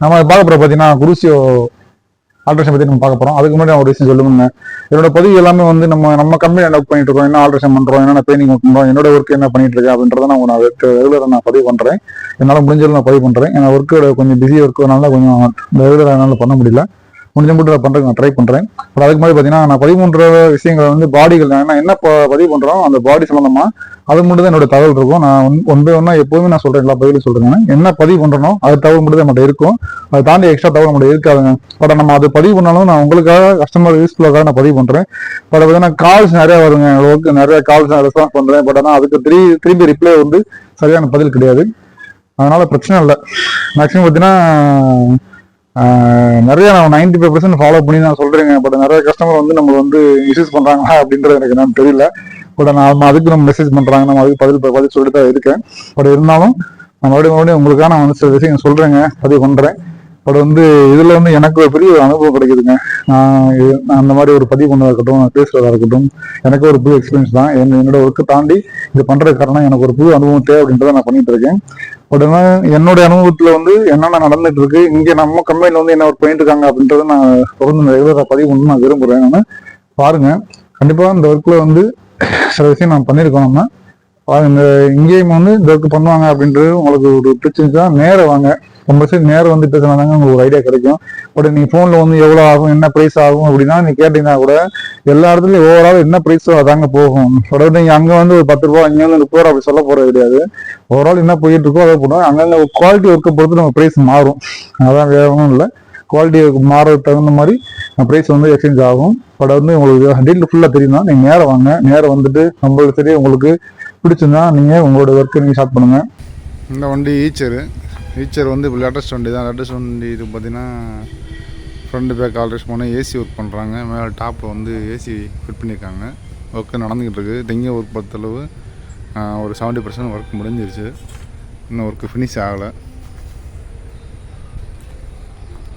நம்ம பார்க்க போகிற பார்த்தீங்கன்னா குருசியோ ஆல்ட்ரேஷன் பற்றி நம்ம பார்க்க போகிறோம் அதுக்கு முன்னாடி நான் ஒரு விஷயம் சொல்லுங்க என்னோட பதிவு எல்லாமே வந்து நம்ம நம்ம கம்பெனி என்ன பண்ணிட்டு இருக்கோம். என்ன ஆல்ட்ரேஷன் பண்ணுறோம் என்ன பெயிண்டிங் பண்ணுறோம் என்னோட ஒர்க் என்ன பண்ணிட்டு இருக்கேன் அப்படின்றத நான் நான் ரெகுலராக நான் பதிவு பண்ணுறேன் என்னால் முடிஞ்சது நான் பதிவு பண்ணுறேன் ஏன்னா ஒர்க்கோட கொஞ்சம் பிஸி ஒர்க்குனால கொஞ்சம் ரெகுலராக என்னால் பண்ண முடியல. முடிஞ்ச மட்டும் நான் பண்ணுறதுக்கு நான் ட்ரை பண்ணுறேன் பட் அதுக்கு மாதிரி பார்த்தீங்கன்னா நான் பதிவு பண்ணுற விஷயங்கள் வந்து பாடிகள் நான் என்ன ப- பதிவு பண்ணுறோம் அந்த பாடி சம்மந்தமாக அது மட்டும் தான் என்னோட தகவல் இருக்கும். நான் ஒன் பை ஒன்னா எப்போதுமே நான் சொல்கிறேன் எல்லா பதிலும் சொல்கிறேன் என்ன பதிவு பண்றனோ அது தகவல் மட்டும் தான் நம்மகிட்ட இருக்கும். அதை தாண்டி எக்ஸ்ட்ரா தகவல் நம்மகிட்ட இருக்காதுங்க. பட் நம்ம அது பதிவு பண்ணாலும் நான் உங்களுக்காக கஸ்டமர் யூஸ்ஃபுல்லாக நான் பதிவு பண்ணுறேன் பட் பார்த்தீங்கன்னா கால்ஸ் நிறையா வருங்க. ஓகே நிறைய கால்ஸ் நான் ரெஸ்பான்ஸ் பண்ணுறேன் பட் ஆனால் அதுக்கு த்ரீ திரும்பி ரிப்ளை வந்து சரியான பதில் கிடையாது. அதனால பிரச்சனை இல்லை. மேக்ஸிமம் பார்த்தீங்கன்னா நிறைய நான் நைன்டி ஃபைவ் பர்சன்ட் ஃபாலோ பண்ணி நான் சொல்றேங்க. பட் நிறைய கஸ்டமர் வந்து நம்ம வந்து மிஸ்யூஸ் பண்றாங்களா அப்படின்றது எனக்கு என்னன்னு தெரியல. பட் நான் அதுக்கு நம்ம மெசேஜ் பண்றாங்க. நம்ம அதுக்கு பதில் பதில் சொல்லிட்டு தான் இருக்கேன். பட் இருந்தாலும் நான் மறுபடியும் மறுபடியும் உங்களுக்காக நான் வந்து சில விஷயம் சொல்றேங்க. பதிவு பண்றேன். பட் வந்து இதில் வந்து எனக்கு ஒரு பெரிய ஒரு அனுபவம் கிடைக்குதுங்க. நான் இது- நான் அந்த மாதிரி ஒரு பதிவு பண்ணதாக இருக்கட்டும் நான் இருக்கட்டும் எனக்கு ஒரு புது எக்ஸ்பீரியன்ஸ் தான். என் என்னோட ஒர்க்கு தாண்டி இது பண்ணுறது காரணம் எனக்கு ஒரு புது அனுபவம் தேவை அப்படின்றத நான் பண்ணிட்டு இருக்கேன். பட் ஆனால் என்னுடைய அனுபவத்தில் வந்து என்னென்ன நடந்துட்டு இருக்கு இங்கே நம்ம கம்பெனியில் வந்து என்ன ஒர்க் பண்ணிட்டு இருக்காங்க அப்படின்றத நான் தொடர்ந்து ரெகுலராக பதிவு பண்ணு நான் விரும்புகிறேன் நான் பாருங்க கண்டிப்பாக இந்த ஒர்க்கில் வந்து சில விஷயம் நான் பண்ணியிருக்கோம் நம்ம இந்த இங்கேயும் வந்து இந்த ஒர்க் பண்ணுவாங்க அப்படின்றது உங்களுக்கு ஒரு பிடிச்சிருந்துச்சா நேரம் வாங்க. ரொம்ப சரி நேரம் வந்து பேசினாதாங்க உங்களுக்கு ஒரு ஐடியா கிடைக்கும். பட் நீங்கள் ஃபோனில் வந்து எவ்வளோ ஆகும் என்ன ப்ரைஸ் ஆகும் அப்படின்னா நீ கேட்டீங்கன்னா கூட எல்லா இடத்துலையும் ஓவரால் என்ன ப்ரைஸோ அதாங்க போகும். உடனே நீங்கள் அங்கே வந்து ஒரு பத்து ரூபா இங்க முப்பது ரூபா அப்படி சொல்ல போகிறது கிடையாது. ஓவரால் என்ன போயிட்டு இருக்கோ அதை போடுவோம் அங்கே குவாலிட்டி ஒர்க்கை பொறுத்து நம்ம ப்ரைஸ் மாறும். அதான் வேற ஒன்றும் இல்லை. குவாலிட்டி மாறதுக்கு தகுந்த மாதிரி ப்ரைஸ் வந்து எக்ஸ்சேஞ்ச் ஆகும். பட் வந்து உங்களுக்கு டீட்டெயில் ஃபுல்லாக தெரியும்னா நீங்கள் நேரம் வாங்க. நேரம் வந்துட்டு நம்மளுக்கு சரி உங்களுக்கு பிடிச்சிருந்தா நீங்கள் உங்களோட ஒர்க்கை நீங்கள் ஸ்டார்ட் பண்ணுங்கள் இந்த வண்டி ஈச்சரு ஃபீச்சர் வந்து இப்போ லேட்டஸ்ட் வண்டி தான். லேட்டஸ்ட் வண்டி இது பார்த்தீங்கன்னா ஃப்ரண்ட் பேக் ஆல்ட்ரேஷன் பண்ண ஏசி ஒர்க் பண்ணுறாங்க மேலே டாப்பில் வந்து ஏசி ஃபிட் பண்ணியிருக்காங்க ஒர்க்கு நடந்துக்கிட்டு இருக்குது தெங்க ஒர்க் பொறுத்தளவு ஒரு செவன்ட்டி பர்சன்ட் ஒர்க் முடிஞ்சிருச்சு. இன்னும் ஒர்க்கு ஃபினிஷ் ஆகலை.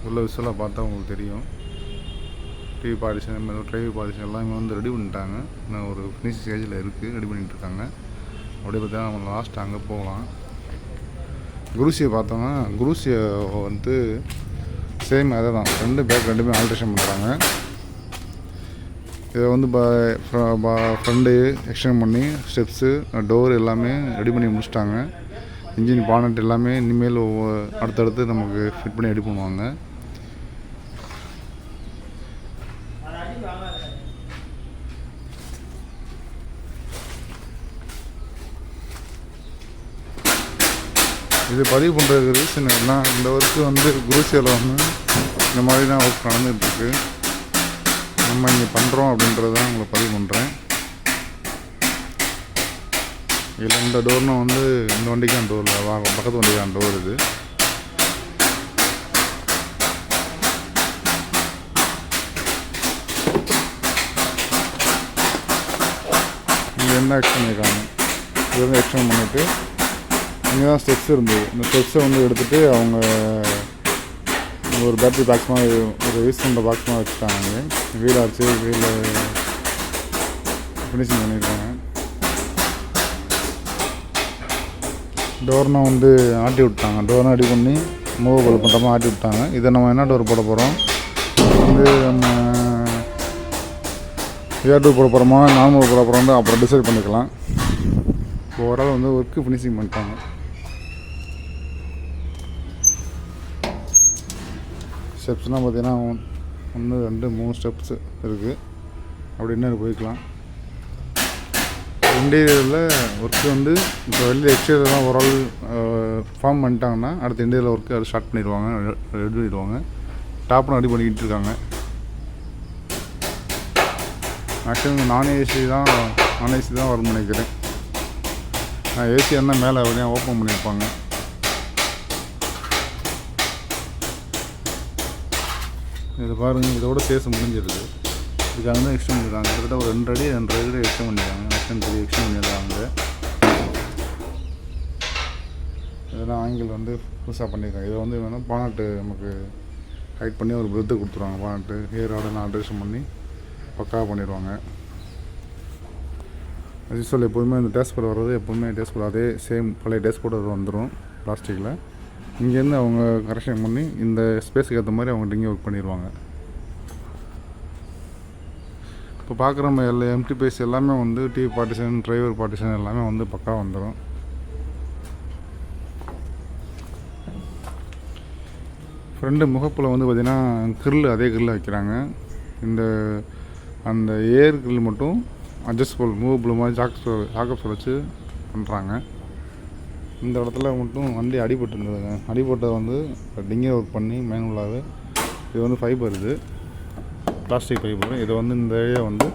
உள்ள விசுவலாக பார்த்தா உங்களுக்கு தெரியும். டிவி பார்ட்டிஷன் டிரைவி பார்ட்டிஷன் எல்லாமே வந்து ரெடி பண்ணிட்டாங்க. இன்னும் ஒரு ஃபினிஷ் ஸ்டேஜில் இருக்குது ரெடி பண்ணிகிட்ருக்காங்க இருக்காங்க. அப்படியே பார்த்தா நம்ம லாஸ்ட் அங்கே போகலாம். குரூசியை பார்த்தோன்னா குரூசியை வந்து சேம் அதை தான். ரெண்டு பேக் ரெண்டுமே ஆல்ட்ரேஷன் பண்ணுறாங்க இதை வந்து ஃப்ரண்டு எக்ஸ்டெண்ட் பண்ணி ஸ்டெப்ஸு டோர் எல்லாமே ரெடி பண்ணி முடிச்சிட்டாங்க. இன்ஜின் பானட் எல்லாமே இனிமேல் ஒவ்வொரு அடுத்தடுத்து நமக்கு ஃபிட் பண்ணி ரெடி பண்ணுவாங்க. இது பதிவு பண்ணுறதுக்கு ரீசன் என்ன இந்த ஒர்க்கு வந்து குருசியில் வந்து இந்த மாதிரி தான் ஒர்க் நடந்துகிட்ருக்கு நம்ம இங்கே பண்ணுறோம் அப்படின்றத தான் உங்களுக்கு பதிவு பண்ணுறேன் இதில் இந்த டோர்னு வந்து இந்த வண்டிக்கான அந்த டோரில் வா பக்கத்து வண்டிக்கான அந்த டோர் இது என்ன எக்ஸ்டன் பண்ணியிருக்காங்க? இது வந்து எக்ஸ்டன் பண்ணிவிட்டு இங்கே தான் ஸ்டெப்ஸ் இருந்தது. இந்த ஸ்டெப்ஸை வந்து எடுத்துகிட்டு அவங்க ஒரு பேட்டரி பாக்ஸ் மாதிரி ஒரு யூஸ் பண்ணுற பாக்ஸ் மாதிரி வச்சுட்டாங்க. வீல் ஆச்சு வீல் ஃபினிஷிங் பண்ணியிருக்காங்க டோர்னா வந்து ஆட்டி விட்டாங்க. டோர்னா ரெடி பண்ணி மூவபிள் பண்ணுற மாதிரி ஆட்டி விட்டாங்க. இதை நம்ம என்ன டோர் போட போகிறோம் வந்து நம்ம ஏர் டூர் போட போகிறோமா நார்மல் போட போகிறோம் அப்புறம் டிசைட் பண்ணிக்கலாம். ஓவரால் வந்து ஒர்க்கு ஃபினிஷிங் பண்ணிட்டாங்க. ஸ்டெப்ஸ்னால் பார்த்தீங்கன்னா ஒன்று ரெண்டு மூணு ஸ்டெப்ஸ் இருக்குது அப்படி இன்னும் போய்க்கலாம். இன்டீரியரில் ஒர்க்கு வந்து இப்போ வெளியில் எக்ஸ்டீரியர்லாம் ஓரளவு ஃபார்ம் பண்ணிட்டாங்கன்னா அடுத்த இன்டீரியர் ஒர்க்கு அது ஸ்டார்ட் பண்ணிடுவாங்க ரெடி பண்ணிடுவாங்க டாப்னு ரெடி பண்ணிக்கிட்டு இருக்காங்க. மேக்ஸிமம் நான் ஏசி தான் நான் ஏசி தான் வரும்னு நினைக்கிறேன் ஏசி இருந்தால் மேலே அப்படியே ஓப்பன் பண்ணியிருப்பாங்க. இது பாருங்கள் இதோட சேஸ் முடிஞ்சிருது இதுக்காக தான் எக்ஸ்டன் பண்ணியிருக்காங்க கிட்டத்தட்ட ஒரு ரெண்டு அடி ரெண்டு அடி எக்ஸ்டன் பண்ணியிருக்காங்க எக்ஸ்டன் பண்ணி எக்ஸ்டன் பண்ணியிருக்காங்க இதெல்லாம் ஆங்கிள் வந்து புதுசாக பண்ணியிருக்காங்க. இதை வந்து வேணால் பானட்டு நமக்கு ஹைட் பண்ணி ஒரு பிரெத்து கொடுத்துருவாங்க. பானட்டு ஹேரோட ஆல்ட்ரேஷன் பண்ணி பக்காவாக பண்ணிடுவாங்க. அது எப்போதுமே இந்த டேஸ்போர்ட் வர்றது எப்போதுமே டேஸ்ட் அதே சேம் பழைய டேஸ்போர்ட் வந்துடும் பிளாஸ்டிக்கில் இங்கேருந்து அவங்க கரெக்ஷன் பண்ணி இந்த ஸ்பேஸுக்கு ஏற்ற மாதிரி அவங்க டிங்கி ஒர்க் பண்ணிடுவாங்க. இப்போ பார்க்குற மாதிரி எல்லா எம்டி பேஸ் எல்லாமே வந்து டிவி பார்ட்டிஷன் டிரைவர் பார்ட்டிஷன் எல்லாமே வந்து பக்கா வந்துடும் ஃப்ரெண்டு முகப்பில் வந்து பார்த்திங்கன்னா கிரில் அதே கிரில் வைக்கிறாங்க. இந்த அந்த ஏர் கிரில் மட்டும் அட்ஜஸ்டபிள் மூவபிள் மாதிரி ஜாக்கப் ஜாக்கப்ஸ் வச்சு பண்ணுறாங்க இந்த இடத்துல மட்டும் வண்டி அடிபட்டு இருந்ததுங்க அடிபட்டதை வந்து டிங்கர் ஒர்க் பண்ணி மேனுவலாகவே இது வந்து ஃபைபர் இது. பிளாஸ்டிக் ஃபைபர் இதை வந்து இந்த ஏரியா வந்து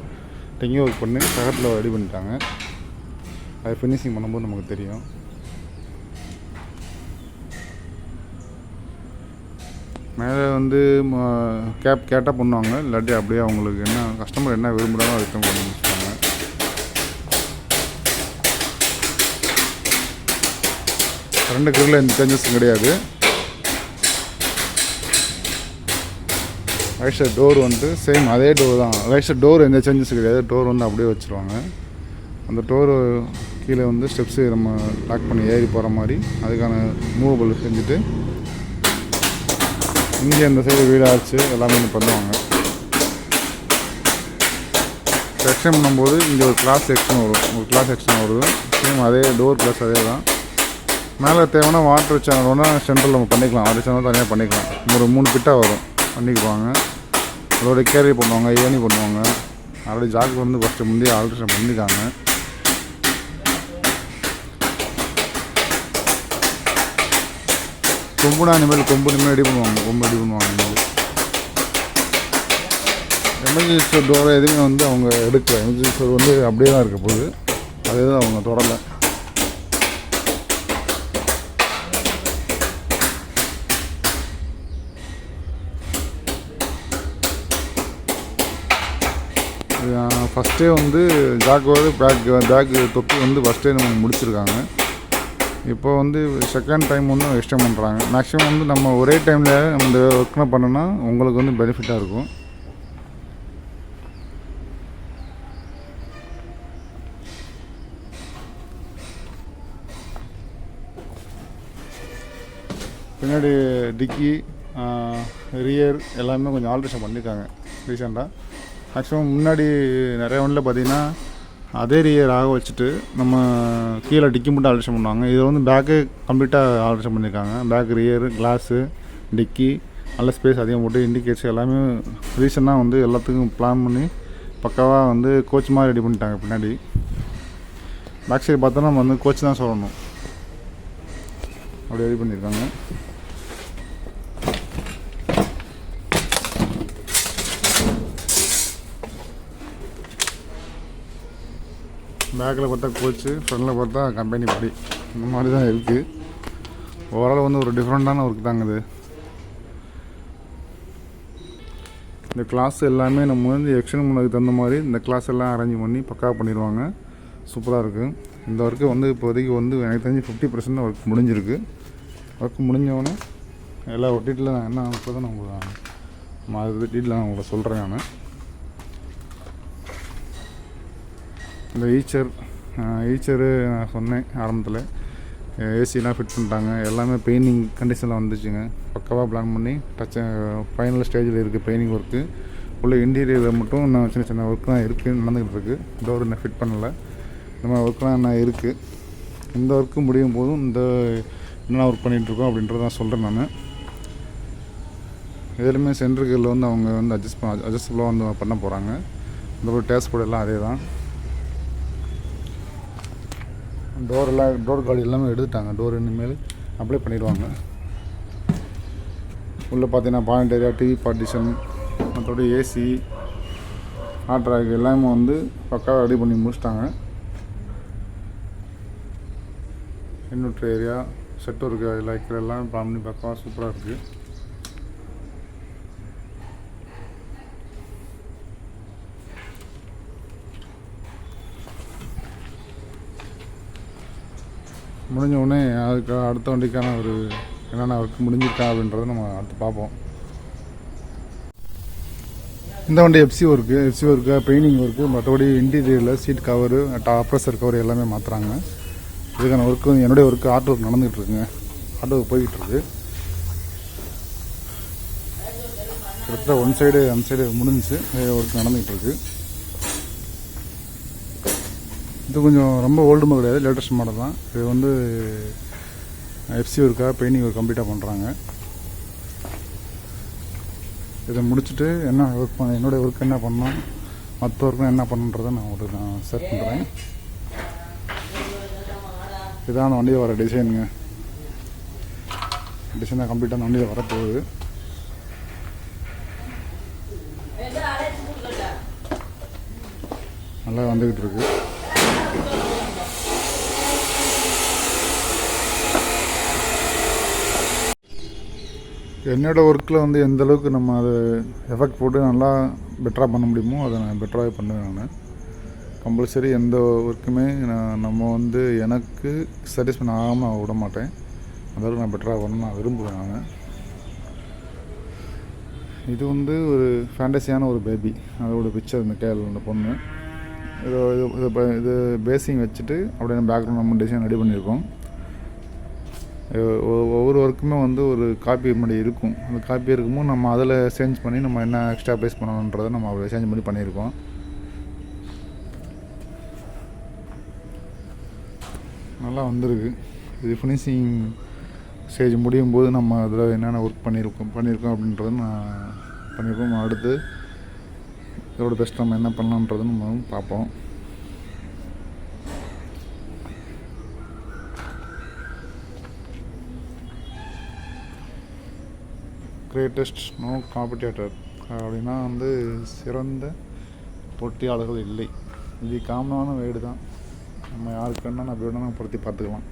டிங்கர் ஒர்க் பண்ணி தகத்தில் ரெடி பண்ணிட்டாங்க. அது ஃபினிஷிங் பண்ணும்போது நமக்கு தெரியும். மேலே வந்து கேப் கேட்டால் பண்ணுவாங்க. இல்லாட்டி அப்படியே அவங்களுக்கு என்ன கஸ்டமர் என்ன விரும்புகிறாங்களோ அதுக்கு பண்ணி கரண்ட் ரெண்டு கிரில் எந்த சேஞ்சஸும் கிடையாது. ரைட் சைட் டோர் வந்து சேம் அதே டோர் தான். ரைட் சைட் டோர் எந்த சேஞ்சஸும் கிடையாது. டோர் வந்து அப்படியே வச்சுருவாங்க. அந்த டோர் கீழே வந்து ஸ்டெப்ஸு நம்ம லாக் பண்ணி ஏறி போகிற மாதிரி அதுக்கான மூவபிள் செஞ்சுட்டு இங்கே இந்த சைடு வீடு ஆச்சு எல்லாமே இங்க பண்ணுவாங்க. செக்ஷன் பண்ணும்போது இங்கே ஒரு கிளாஸ் செக்ஷன் வரும். ஒரு கிளாஸ் செக்ஷன் வருது சேம் அதே டோர் ப்ளஸ் அதே தான். மேலே தேவைன்னா வாட்டர் சேனல் வேணால் சென்ட்ரல் நம்ம பண்ணிக்கலாம். வாட்டர் சேனல் தனியாக பண்ணிக்கலாம். ஒரு மூணு பிட்டாக வரும். பண்ணிக்குவாங்க. அதோட கேரி பண்ணுவாங்க ஏணி பண்ணுவாங்க. ஆல்ரெடி ஜாக்கு வந்து ஃபஸ்ட்டு முந்தைய ஆல்ட்ரேஷன் பண்ணியிருக்காங்க கொம்புனா இனிமேல் கொம்பு இனிமேல் ரெடி பண்ணுவாங்க. கொம்பு ரெடி பண்ணுவாங்க இனிமேல். எமர்ஜென்சி ஸ்டோர் டோரை எதுவுமே வந்து அவங்க எடுக்கல. எமர்ஜென்சி வந்து அப்படியே தான் இருக்க போகுது. அதே தான் அவங்க தொடலை. ஃபஸ்ட்டே வந்து ஜாக்கோடு பேக் பேக் தொப்பி வந்து ஃபஸ்ட்டே நம்ம முடிச்சிருக்காங்க. இப்போ வந்து செகண்ட் டைம் வந்து எக்ஸ்டெண்ட் பண்ணுறாங்க மேக்ஸிமம் வந்து நம்ம ஒரே டைமில் நம்ம இந்த ஒர்க்னா பண்ணோன்னா உங்களுக்கு வந்து பெனிஃபிட்டாக இருக்கும். பின்னாடி டிக்கி ரியர் எல்லாமே கொஞ்சம் ஆல்ட்ரேஷன் பண்ணியிருக்காங்க ரீசெண்டாக ஆக்சுவலாக முன்னாடி நிறைய ஒன்றில் பார்த்தீங்கன்னா அதே ரியர் ஆக வச்சுட்டு நம்ம கீழே டிக்கி மட்டும் ஆல்ட்ரேஷன் பண்ணுவாங்க. இதை வந்து பேக்கு கம்ப்ளீட்டாக ஆல்ட்ரேஷன் பண்ணியிருக்காங்க. பேக் ரியர் கிளாஸு டிக்கி நல்ல ஸ்பேஸ் அதிகம் போட்டு இண்டிகேட்ஸ் எல்லாமே ரீசெண்டாக வந்து எல்லாத்துக்கும் பிளான் பண்ணி பக்காவாக வந்து கோச் மாதிரி ரெடி பண்ணிட்டாங்க பின்னாடி. பேக் சைடு பார்த்தோன்னா நம்ம வந்து கோச் தான் சொல்லணும். அப்படி ரெடி பண்ணியிருக்காங்க. பேக்கில் பார்த்தா கோச்சு ஃப்ரண்டில் பார்த்தா கம்பெனி படி. இந்த மாதிரி தான் இருக்குது ஓவரால் வந்து ஒரு டிஃப்ரெண்ட்டான ஒர்க் தாங்க இது. இந்த கிளாஸ் எல்லாமே நம்ம வந்து எக்ஸ்டெண்ட் பண்ணதுக்கு தகுந்த மாதிரி இந்த கிளாஸ் எல்லாம் அரேஞ்ச் பண்ணி பக்கா பண்ணிடுவாங்க. சூப்பராக இருக்குது இந்த ஒர்க்கு வந்து இப்போதைக்கு வந்து எனக்கு தெரிஞ்சு ஃபிஃப்டி பர்சன்ட் ஒர்க் முடிஞ்சிருக்கு. ஒர்க் முடிஞ்சவொடனே எல்லா டீட்டெயிலும் நான் என்ன இப்போ தான் நான் உங்களுக்கு நான் அது டீட்டெயில் நான் உங்களை சொல்கிறேன் நான். இந்த ஈச்சர் ஈச்சரு நான் சொன்னேன் ஆரம்பத்தில். ஏசிலாம் ஃபிட் பண்ணிட்டாங்க. எல்லாமே பெயிண்டிங் கண்டிஷனில் வந்துச்சுங்க. பக்காவாக பிளான் பண்ணி டச் ஃபைனல் ஸ்டேஜில் இருக்குது பெயிண்டிங் ஒர்க்கு உள்ள இன்டீரியரில் மட்டும் நான் சின்ன சின்ன ஒர்க் தான் இருக்குது நடந்துக்கிட்டு இருக்குது டோர் இன்னும் ஃபிட் பண்ணலை. இந்த மாதிரி ஒர்க்லாம் என்ன இருக்குது இந்த ஒர்க்கு முடியும் போதும் இந்த என்னென்ன ஒர்க் பண்ணிகிட்ருக்கோம் அப்படின்றத சொல்கிறேன் நான். எதுலையுமே சென்ட்ருக்கில் வந்து அவங்க வந்து அட்ஜஸ்ட் பண்ண அட்ஜஸ்டபுளாக வந்து பண்ண போகிறாங்க இந்த ஒரு டேஸ்ட் போர்டு எல்லாம் அதே தான் டோர் எல்லாம் டோர் கார்டு எல்லாமே எடுத்துட்டாங்க. டோர் இனிமேல் அப்ளை பண்ணிடுவாங்க. உள்ளே பார்த்தீங்கன்னா பாயிண்ட் ஏரியா டிவி பார்ட்டிஷன் மற்றபடி ஏசி ஹாட் ட்ராக் எல்லாமே வந்து பக்காவாக ரெடி பண்ணி முடிச்சிட்டாங்க. இன்வெர்டர் ஏரியா செட் ஒர்க்கு லைக்கில் எல்லாம் பண்ணி பக்காவாக சூப்பராக இருக்குது முடிஞ்ச உடனே அதுக்கு அடுத்த வண்டிக்கான ஒரு என்னென்ன ஒர்க் முடிஞ்சிருக்கா அப்படின்றத நம்ம அடுத்து பார்ப்போம். இந்த வண்டி FC work FC work painting work மற்றபடி இன்டீரியரில் சீட் கவரு டாப்ரஸர் கவர் எல்லாமே மாற்றுறாங்க இதுக்கான ஒர்க்கு என்னுடைய ஒர்க்கு ஆர்ட் ஒர்க் நடந்துகிட்டு இருக்குங்க. ஆர்ட் போய்கிட்டு போய்கிட்டுருக்கு கிட்டத்தட்ட ஒன் சைடு அந்த சைடு முடிஞ்சிச்சு. ஒர்க் நடந்துகிட்டு இருக்குது இது கொஞ்சம் ரொம்ப ஓல்டு மாடல் கிடையாது லேட்டஸ்ட் மாடல் தான். இது வந்து எஃப்சி ஒர்க்காக பெயிண்டிங் ஒர்க் கம்ப்ளீட்டாக பண்ணுறாங்க இதை முடிச்சுட்டு என்ன ஒர்க் பண்ண என்னுடைய ஒர்க் என்ன பண்ணணும் மற்ற ஒர்க்கும் என்ன பண்ணுன்றதை நான் உங்களுக்கு நான் ஷேர் பண்ணுறேன் இதான் வண்டியில் வர டிசைனுங்க டிசைனாக கம்ப்ளீட்டாக அந்த வண்டியில் வரப்போகுது. நல்லா வந்துக்கிட்டு இருக்கு. என்னோட ஒர்க்கில் வந்து எந்த அளவுக்கு நம்ம அதை எஃபெக்ட் போட்டு நல்லா பெட்டராக பண்ண முடியுமோ அதை நான் பெட்டராகவே பண்ணுவேன் நான். கம்பல்சரி எந்த ஒர்க்குமே நான் நம்ம வந்து எனக்கு சாட்டிஸ்ஃபை ஆகாமல் நான் விட மாட்டேன். அந்த நான் பெட்டராக பண்ண நான் விரும்புவேன் நான். இது வந்து ஒரு ஃபேண்டஸியான ஒரு பேபி அதோட பிக்சர் இந்த கேள் அந்த பொண்ணு. இது இது இது பேசிங் வச்சுட்டு அப்படியே பேக்ரவுண்ட் நம்ம டிசைன் ரெடி பண்ணியிருக்கோம். ஒவ்வொரு ஒர்க்குமே வந்து ஒரு காப்பி முன்னாடி இருக்கும். அந்த காப்பி இருக்கும்போது நம்ம அதில் சேஞ்ச் பண்ணி நம்ம என்ன எக்ஸ்ட்ரா ப்ளேஸ் பண்ணணுன்றதை நம்ம அதில் சேஞ்ச் பண்ணி பண்ணியிருக்கோம். நல்லா வந்திருக்கு. இது ஃபினிஷிங் ஸ்டேஜ் முடியும் போது நம்ம அதில் என்னென்ன ஒர்க் பண்ணியிருக்கோம் பண்ணியிருக்கோம் அப்படின்றத நான் பண்ணியிருக்கோம். அடுத்து இதோட பெஸ்ட் நம்ம என்ன பண்ணலான்றதை நம்ம பார்ப்போம். கிரேட்டஸ்ட் நோ காம்படிட்டர் அப்படின்னா வந்து சிறந்த போட்டியாளர்கள் இல்லை. இது காமனான வேர்டு தான். நம்ம யாருக்கு வேணால் நம்ம வேணால் படுத்தி பொருத்தி பார்த்துக்கலாம்.